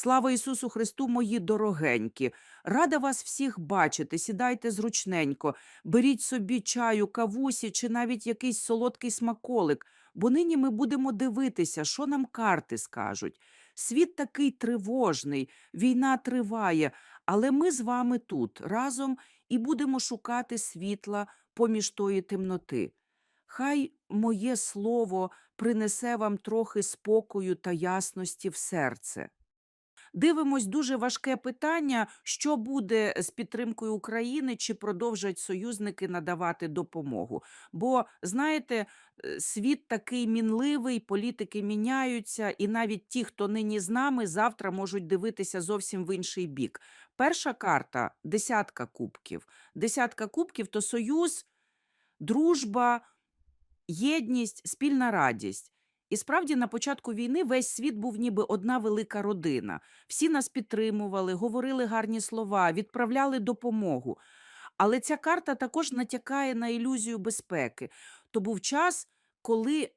Слава Ісусу Христу, мої дорогенькі! Рада вас всіх бачити. Сідайте зручненько, беріть собі чаю, кавусі чи навіть якийсь солодкий смаколик, бо нині ми будемо дивитися, що нам карти скажуть. Світ такий тривожний, війна триває, але ми з вами тут разом і будемо шукати світла поміж тої темноти. Хай моє слово принесе вам трохи спокою та ясності в серце. Дивимось дуже важке питання, що буде з підтримкою України, чи продовжать союзники надавати допомогу. Бо знаєте, е, світ такий мінливий, політики міняються, і навіть ті, хто нині з нами, завтра можуть дивитися зовсім в інший бік. Перша карта десятка кубків. Десятка кубків то союз, дружба, єдність, спільна радість. І справді на початку війни весь світ був ніби одна велика родина. Всі нас підтримували, говорили гарні слова, відправляли допомогу. Але ця карта також натякає на ілюзію безпеки. То був час, коли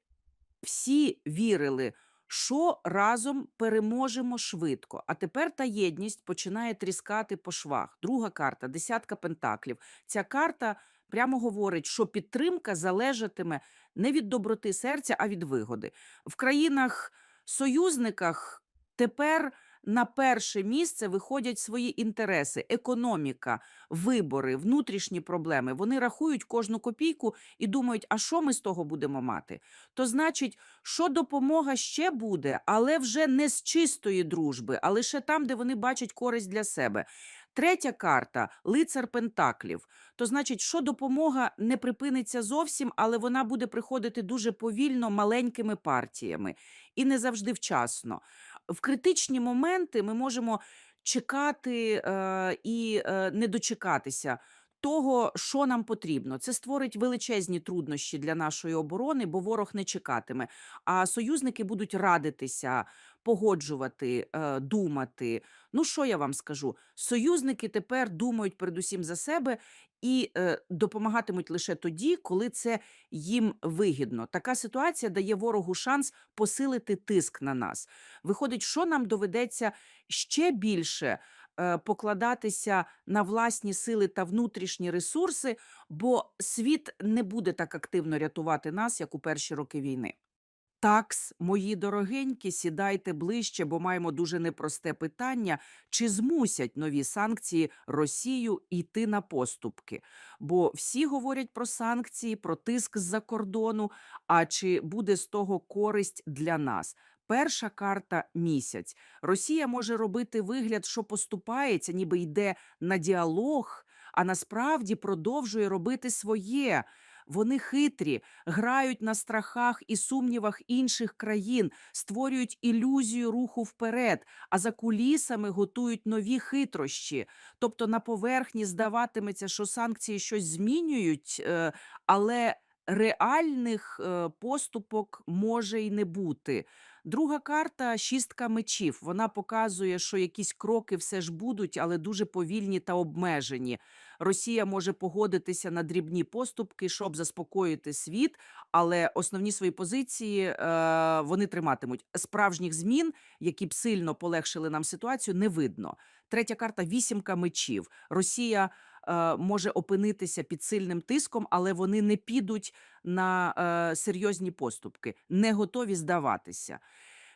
всі вірили, що разом переможемо швидко. А тепер та єдність починає тріскати по швах. Друга карта десятка пентаклів. Ця карта прямо говорить, що підтримка залежатиме не від доброти серця, а від вигоди. В країнах-союзниках тепер на перше місце виходять свої інтереси, економіка, вибори, внутрішні проблеми. Вони рахують кожну копійку і думають, а що ми з того будемо мати? То значить, що допомога ще буде, але вже не з чистої дружби, а лише там, де вони бачать користь для себе. Третя карта лицар Пентаклів. То значить, що допомога не припиниться зовсім, але вона буде приходити дуже повільно, маленькими партіями і не завжди вчасно. В критичні моменти ми можемо чекати е, і е, не дочекатися. Того, що нам потрібно, це створить величезні труднощі для нашої оборони, бо ворог не чекатиме. А союзники будуть радитися, погоджувати, е, думати. Ну що я вам скажу? Союзники тепер думають передусім за себе і е, допомагатимуть лише тоді, коли це їм вигідно. Така ситуація дає ворогу шанс посилити тиск на нас. Виходить, що нам доведеться ще більше е, покладатися на власні сили та внутрішні ресурси, бо світ не буде так активно рятувати нас, як у перші роки війни. Такс, мої дорогенькі, сідайте ближче, бо маємо дуже непросте питання: чи змусять нові санкції Росію йти на поступки? Бо всі говорять про санкції, про тиск з-за кордону. А чи буде з того користь для нас? Перша карта місяць. Росія може робити вигляд, що поступається, ніби йде на діалог, а насправді продовжує робити своє. Вони хитрі, грають на страхах і сумнівах інших країн, створюють ілюзію руху вперед, а за кулісами готують нові хитрощі. Тобто на поверхні здаватиметься, що санкції щось змінюють, е, але реальних е, поступок може й не бути. Друга карта шістка мечів. Вона показує, що якісь кроки все ж будуть, але дуже повільні та обмежені. Росія може погодитися на дрібні поступки, щоб заспокоїти світ, але основні свої позиції е, вони триматимуть. Справжніх змін, які б сильно полегшили нам ситуацію, не видно. Третя карта вісімка мечів. Росія е, може опинитися під сильним тиском, але вони не підуть на е, серйозні поступки, не готові здаватися.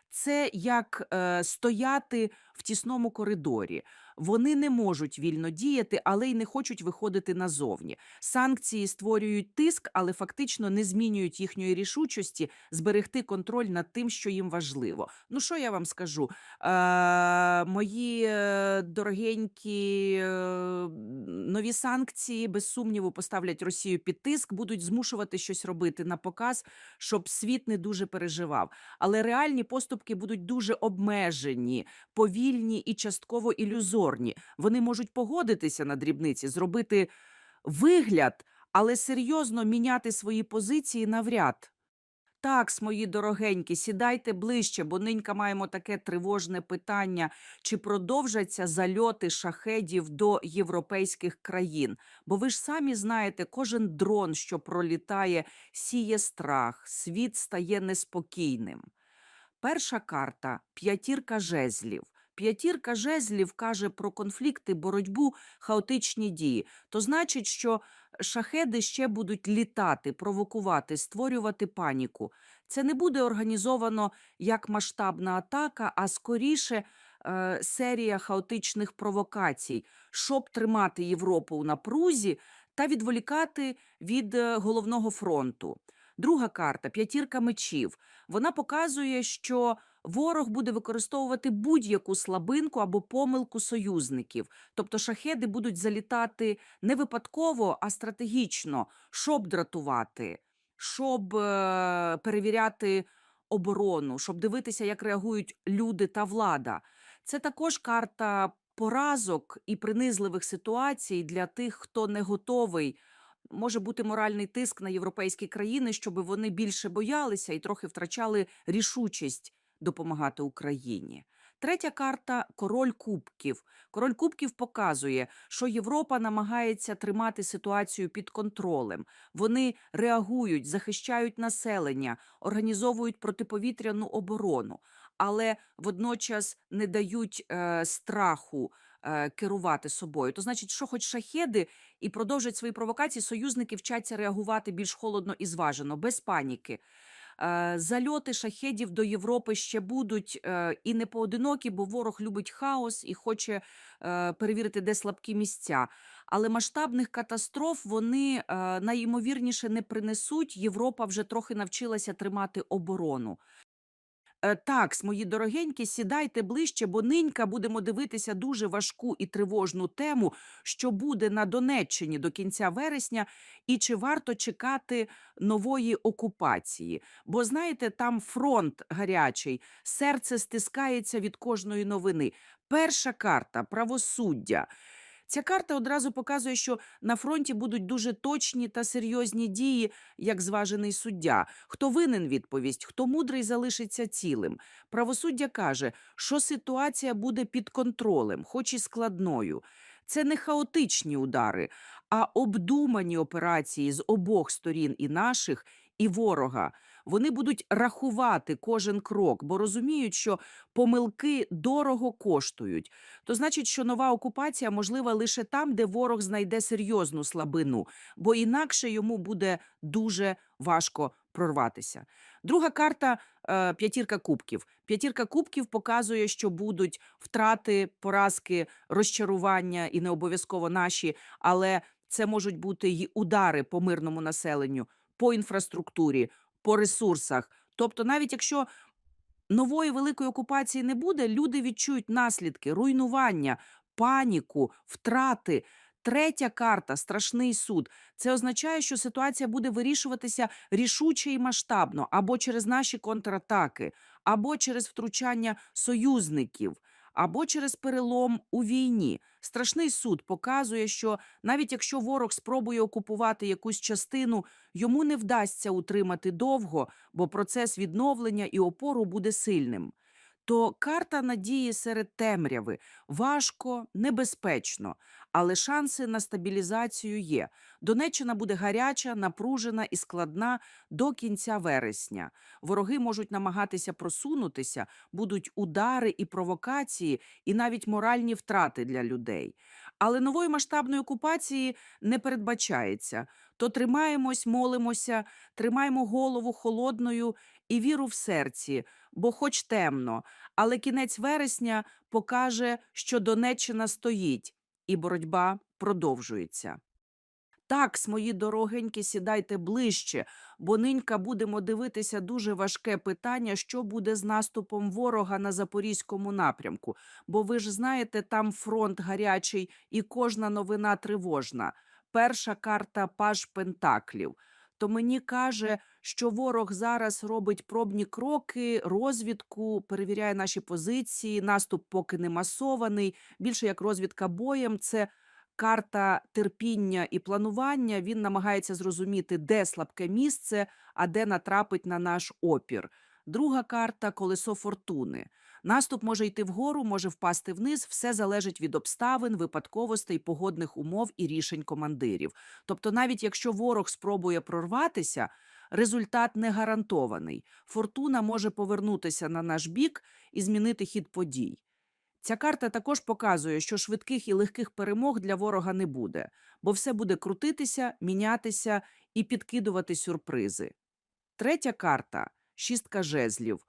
Це як е, стояти в тісному коридорі. Вони не можуть вільно діяти, але й не хочуть виходити назовні. Санкції створюють тиск, але фактично не змінюють їхньої рішучості зберегти контроль над тим, що їм важливо. Ну що я вам скажу? Е, мої е, дорогенькі е, нові санкції без сумніву поставлять Росію під тиск, будуть змушувати щось робити на показ, щоб світ не дуже переживав. Але реальні поступки будуть дуже обмежені, повільні і частково ілюзорні. Вони можуть погодитися на дрібниці, зробити вигляд, але серйозно міняти свої позиції навряд. Так, мої дорогенькі, сідайте ближче, бо нинька маємо таке тривожне питання: чи продовжаться зальоти шахедів до європейських країн? Бо ви ж самі знаєте, кожен дрон, що пролітає, сіє страх, світ стає неспокійним. Перша карта п'ятірка жезлів. П'ятірка жезлів каже про конфлікти, боротьбу, хаотичні дії. То значить, що шахеди ще будуть літати, провокувати, створювати паніку. Це не буде організовано як масштабна атака, а скоріше е, серія хаотичних провокацій, щоб тримати Європу у напрузі та відволікати від е, головного фронту. Друга карта п'ятірка мечів. Вона показує, що ворог буде використовувати будь-яку слабинку або помилку союзників. Тобто шахеди будуть залітати не випадково, а стратегічно, щоб дратувати, щоб е, перевіряти оборону, щоб дивитися, як реагують люди та влада. Це також карта поразок і принизливих ситуацій для тих, хто не готовий. Може бути моральний тиск на європейські країни, щоб вони більше боялися і трохи втрачали рішучість допомагати Україні. Третя карта король кубків. Король кубків показує, що Європа намагається тримати ситуацію під контролем. Вони реагують, захищають населення, організовують протиповітряну оборону, але водночас не дають е, страху е, керувати собою. То значить, що хоч шахеди і продовжать свої провокації, союзники вчаться реагувати більш холодно і зважено, без паніки. Е, Зальоти шахедів до Європи ще будуть е, і не поодинокі, бо ворог любить хаос і хоче е, перевірити, де слабкі місця. Але масштабних катастроф вони найімовірніше не принесуть. Європа вже трохи навчилася тримати оборону. Е, Так, мої дорогенькі, сідайте ближче, бо нинька будемо дивитися дуже важку і тривожну тему, що буде на Донеччині до кінця вересня, і чи варто чекати нової окупації. Бо знаєте, там фронт гарячий, серце стискається від кожної новини. Перша карта правосуддя. Ця карта одразу показує, що на фронті будуть дуже точні та серйозні дії, як зважений суддя. Хто винен відповість, хто мудрий залишиться цілим. Правосуддя каже, що ситуація буде під контролем, хоч і складною. Це не хаотичні удари, а обдумані операції з обох сторін і наших, і ворога. Вони будуть рахувати кожен крок, бо розуміють, що помилки дорого коштують. То значить, що нова окупація можлива лише там, де ворог знайде серйозну слабину, бо інакше йому буде дуже важко прорватися. Друга карта е, п'ятірка кубків. П'ятірка кубків показує, що будуть втрати, поразки, розчарування і не обов'язково наші, але це можуть бути й удари по мирному населенню, по інфраструктурі, по ресурсах. Тобто, навіть якщо нової великої окупації не буде, люди відчують наслідки, руйнування, паніку, втрати. Третя карта страшний суд. Це означає, що ситуація буде вирішуватися рішуче і масштабно, або через наші контратаки, або через втручання союзників, або через перелом у війні. Страшний суд показує, що навіть якщо ворог спробує окупувати якусь частину, йому не вдасться утримати довго, бо процес відновлення і опору буде сильним. То карта надії серед темряви важко, небезпечно, але шанси на стабілізацію є. Донеччина буде гаряча, напружена і складна до кінця вересня. Вороги можуть намагатися просунутися, будуть удари і провокації, і навіть моральні втрати для людей. Але нової масштабної окупації не передбачається. То тримаємось, молимося, тримаємо голову холодною і віру в серці, бо хоч темно, але кінець вересня покаже, що Донеччина стоїть, і боротьба продовжується. Так, мої дорогенькі, сідайте ближче, бо нинька будемо дивитися дуже важке питання, що буде з наступом ворога на запорізькому напрямку. Бо ви ж знаєте, там фронт гарячий і кожна новина тривожна. Перша карта паж пентаклів. То мені каже, що ворог зараз робить пробні кроки, розвідку, перевіряє наші позиції. Наступ поки не масований. Більше як розвідка боєм. Це карта терпіння і планування. Він намагається зрозуміти, де слабке місце, а де натрапить на наш опір. Друга карта колесо фортуни. Наступ може йти вгору, може впасти вниз. Все залежить від обставин, випадковостей, погодних умов і рішень командирів. Тобто, навіть якщо ворог спробує прорватися, результат не гарантований. Фортуна може повернутися на наш бік і змінити хід подій. Ця карта також показує, що швидких і легких перемог для ворога не буде, бо все буде крутитися, мінятися і підкидувати сюрпризи. Третя карта шістка жезлів.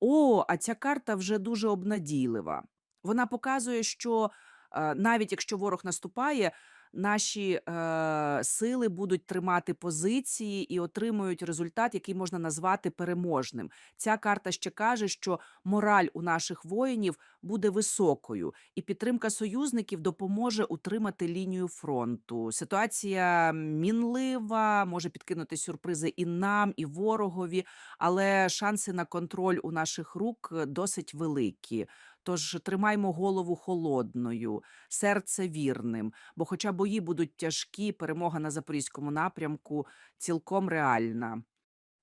О, а ця карта вже дуже обнадійлива. Вона показує, що е, навіть якщо ворог наступає, наші е, сили будуть тримати позиції і отримують результат, який можна назвати переможним. Ця карта ще каже, що мораль у наших воїнів буде високою, і підтримка союзників допоможе утримати лінію фронту. Ситуація мінлива, може підкинути сюрпризи і нам, і ворогові, але шанси на контроль у наших рук е, досить великі. Тож тримаймо голову холодною, серце вірним, бо, хоча бої будуть тяжкі, перемога на запорізькому напрямку цілком реальна.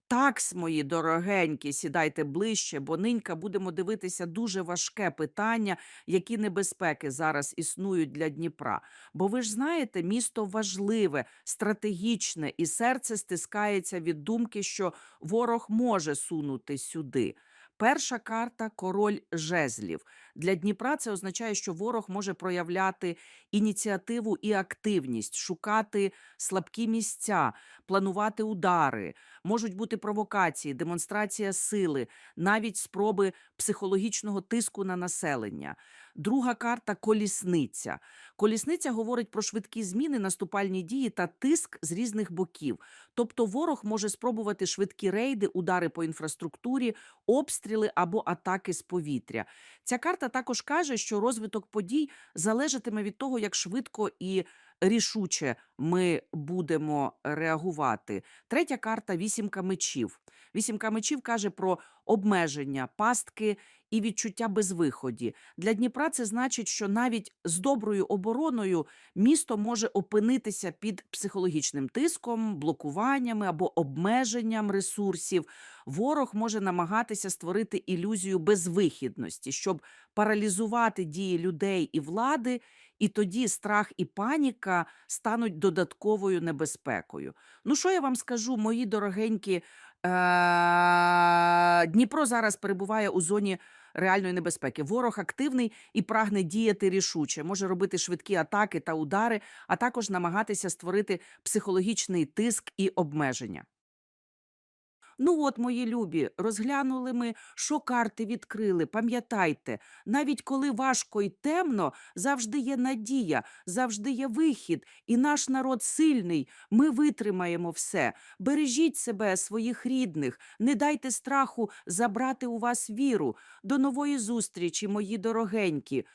Такс, мої дорогенькі, сідайте ближче, бо нинька будемо дивитися дуже важке питання, які небезпеки зараз існують для Дніпра. Бо ви ж знаєте, місто важливе, стратегічне, і серце стискається від думки, що ворог може сунути сюди. Перша карта король жезлів. Для Дніпра це означає, що ворог може проявляти ініціативу і активність, шукати слабкі місця, планувати удари. Можуть бути провокації, демонстрація сили, навіть спроби психологічного тиску на населення. Друга карта колісниця. Колісниця говорить про швидкі зміни, наступальні дії та тиск з різних боків. Тобто ворог може спробувати швидкі рейди, удари по інфраструктурі, обстріли або атаки з повітря. Ця карта також каже, що розвиток подій залежатиме від того, як швидко і рішуче ми будемо реагувати. Третя карта вісімка мечів. Вісімка мечів каже про обмеження, пастки і відчуття безвиході. Для Дніпра це значить, що навіть з доброю обороною місто може опинитися під психологічним тиском, блокуваннями або обмеженням ресурсів. Ворог може намагатися створити ілюзію безвихідності, щоб паралізувати дії людей і влади, і тоді страх і паніка стануть додатковою небезпекою. Ну, що я вам скажу, мої дорогенькі, е- Дніпро зараз перебуває у зоні реальної небезпеки. Ворог активний і прагне діяти рішуче, може робити швидкі атаки та удари, а також намагатися створити психологічний тиск і обмеження. Ну от, мої любі, розглянули ми, що карти відкрили. Пам'ятайте, навіть коли важко і темно, завжди є надія, завжди є вихід, і наш народ сильний. Ми витримаємо все. Бережіть себе, своїх рідних, не дайте страху забрати у вас віру. До нової зустрічі, мої дорогенькі.